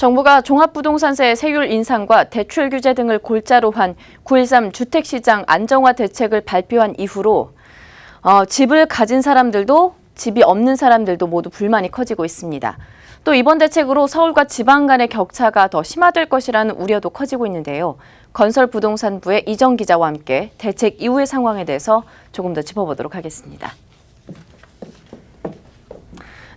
정부가 종합부동산세 세율 인상과 대출 규제 등을 골자로 한 9.13 주택시장 안정화 대책을 발표한 이후로 어, 집을 가진 사람들도 집이 없는 사람들도 모두 불만이 커지고 있습니다. 또 이번 대책으로 서울과 지방 간의 격차가 더 심화될 것이라는 우려도 커지고 있는데요. 건설부동산부의 이정 기자와 함께 대책 이후의 상황에 대해서 조금 더 짚어보도록 하겠습니다.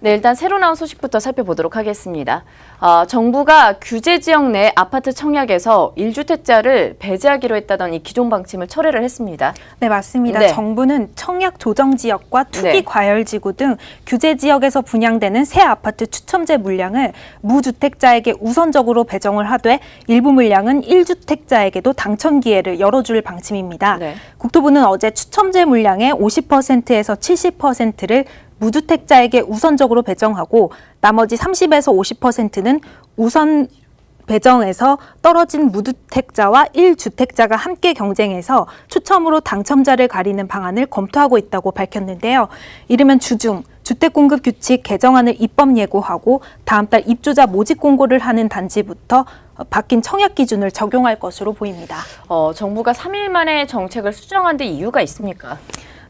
네, 일단 새로 나온 소식부터 살펴보도록 하겠습니다. 어, 정부가 규제 지역 내 아파트 청약에서 1주택자를 배제하기로 했다던 이 기존 방침을 철회를 했습니다. 네, 맞습니다. 네. 정부는 청약 조정 지역과 투기 네. 과열 지구 등 규제 지역에서 분양되는 새 아파트 추첨제 물량을 무주택자에게 우선적으로 배정을 하되 일부 물량은 1주택자에게도 당첨 기회를 열어줄 방침입니다. 네. 국토부는 어제 추첨제 물량의 50%에서 70%를 무주택자에게 우선적으로 배정하고 나머지 30에서 50%는 우선 배정에서 떨어진 무주택자와 1주택자가 함께 경쟁해서 추첨으로 당첨자를 가리는 방안을 검토하고 있다고 밝혔는데요. 이르면 주중 주택공급 규칙 개정안을 입법 예고하고 다음 달 입주자 모집 공고를 하는 단지부터 바뀐 청약 기준을 적용할 것으로 보입니다. 어, 정부가 3일 만에 정책을 수정한 데 이유가 있습니까?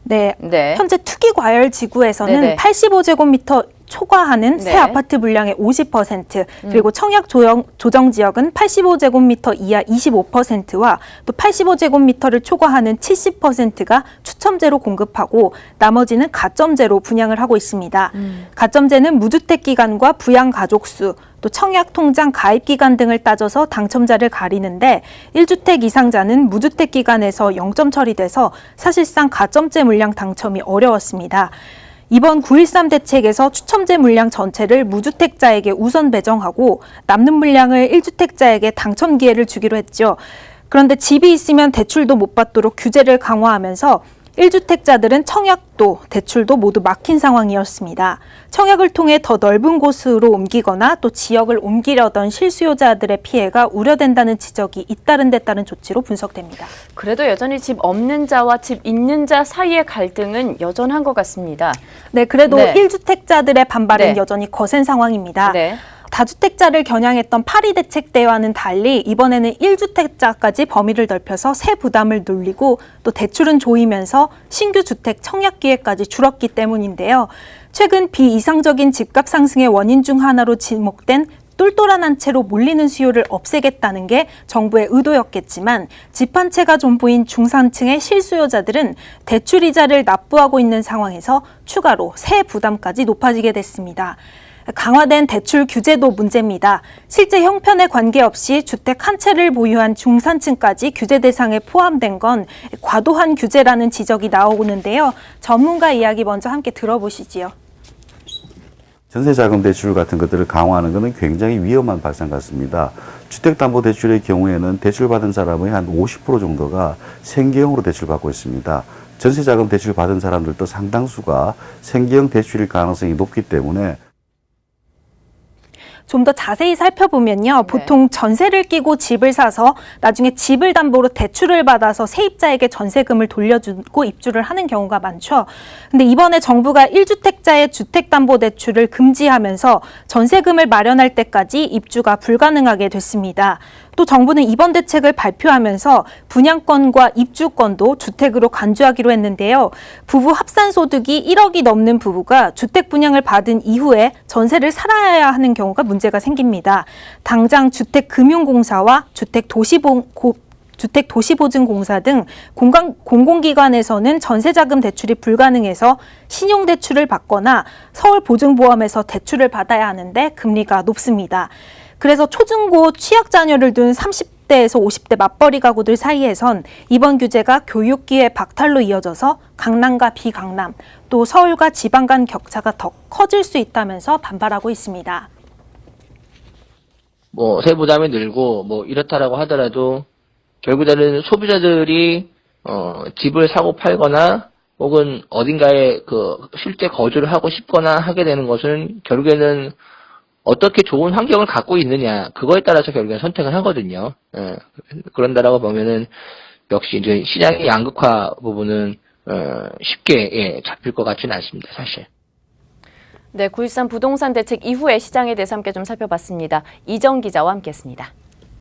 네. 네. 현재 투기 과열 지구에서는 네네. 85제곱미터 초과하는 새 네. 음. 아파트 물량의 50% 그리고 청약 조정, 조정 지역은 85제곱미터 이하 25%와 또 85제곱미터를 초과하는 70%가 추첨제로 공급하고 나머지는 가점제로 분양을 하고 있습니다. 음. 가점제는 무주택 기간과 부양 가족 수, 또 청약 통장 가입 기간 등을 따져서 당첨자를 가리는데 1주택 이상자는 무주택 기간에서 0점 처리돼서 사실상 가점제 물량 당첨이 어려웠습니다. 이번 9.13 대책에서 추첨제 물량 전체를 무주택자에게 우선 배정하고 남는 물량을 1주택자에게 당첨 기회를 주기로 했죠. 그런데 집이 있으면 대출도 못 받도록 규제를 강화하면서 1주택자들은 청약도 대출도 모두 막힌 상황이었습니다. 청약을 통해 더 넓은 곳으로 옮기거나 또 지역을 옮기려던 실수요자들의 피해가 우려된다는 지적이 잇따른 데 따른 조치로 분석됩니다. 그래도 여전히 집 없는 자와 집 있는 자 사이의 갈등은 여전한 것 같습니다. 네, 그래도 네. 1주택자들의 반발은 네. 여전히 거센 상황입니다. 네. 다주택자를 겨냥했던 파리 대책 때와는 달리 이번에는 1주택자까지 범위를 넓혀서 세 부담을 늘리고 또 대출은 조이면서 신규 주택 청약 기회까지 줄었기 때문인데요. 최근 비이상적인 집값 상승의 원인 중 하나로 지목된 똘똘한 한 채로 몰리는 수요를 없애겠다는 게 정부의 의도였겠지만 집 한 채가 전부인 중산층의 실수요자들은 대출 이자를 납부하고 있는 상황에서 추가로 세 부담까지 높아지게 됐습니다. 강화된 대출 규제도 문제입니다. 실제 형편에 관계없이 주택 한 채를 보유한 중산층까지 규제 대상에 포함된 건 과도한 규제라는 지적이 나오는데요. 전문가 이야기 먼저 함께 들어보시지요. 전세자금 대출 같은 것들을 강화하는 것은 굉장히 위험한 발상 같습니다. 주택담보대출의 경우에는 대출받은 사람의 한 50% 정도가 생계형으로 대출받고 있습니다. 전세자금 대출 받은 사람들도 상당수가 생계형 대출일 가능성이 높기 때문에 좀 더 자세히 살펴보면요. 보통 전세를 끼고 집을 사서 나중에 집을 담보로 대출을 받아서 세입자에게 전세금을 돌려주고 입주를 하는 경우가 많죠. 근데 이번에 정부가 1주택자의 주택담보대출을 금지하면서 전세금을 마련할 때까지 입주가 불가능하게 됐습니다. 또 정부는 이번 대책을 발표하면서 분양권과 입주권도 주택으로 간주하기로 했는데요. 부부 합산 소득이 1억이 넘는 부부가 주택 분양을 받은 이후에 전세를 살아야 하는 경우가 문제가 생깁니다. 당장 주택금융공사와 주택도시보 고- 주택도시보증공사 등 공간, 공공기관에서는 전세자금 대출이 불가능해서 신용대출을 받거나 서울보증보험에서 대출을 받아야 하는데 금리가 높습니다. 그래서 초중고 취약 자녀를 둔 30대에서 50대 맞벌이 가구들 사이에선 이번 규제가 교육기회 박탈로 이어져서 강남과 비강남, 또 서울과 지방 간 격차가 더 커질 수 있다면서 반발하고 있습니다. 뭐 세부담이 늘고 뭐 이렇다라고 하더라도 결국에는 소비자들이 어 집을 사고 팔거나 혹은 어딘가에 그 실제 거주를 하고 싶거나 하게 되는 것은 결국에는 어떻게 좋은 환경을 갖고 있느냐 그거에 따라서 결국엔 선택을 하거든요. 예, 그런다라고 보면은 역시 이제 시장의 양극화 부분은 어, 쉽게 예, 잡힐 것 같지는 않습니다, 사실. 네, 9.13 부동산 대책 이후의 시장에 대해서 함께 좀 살펴봤습니다. 이정 기자와 함께했습니다.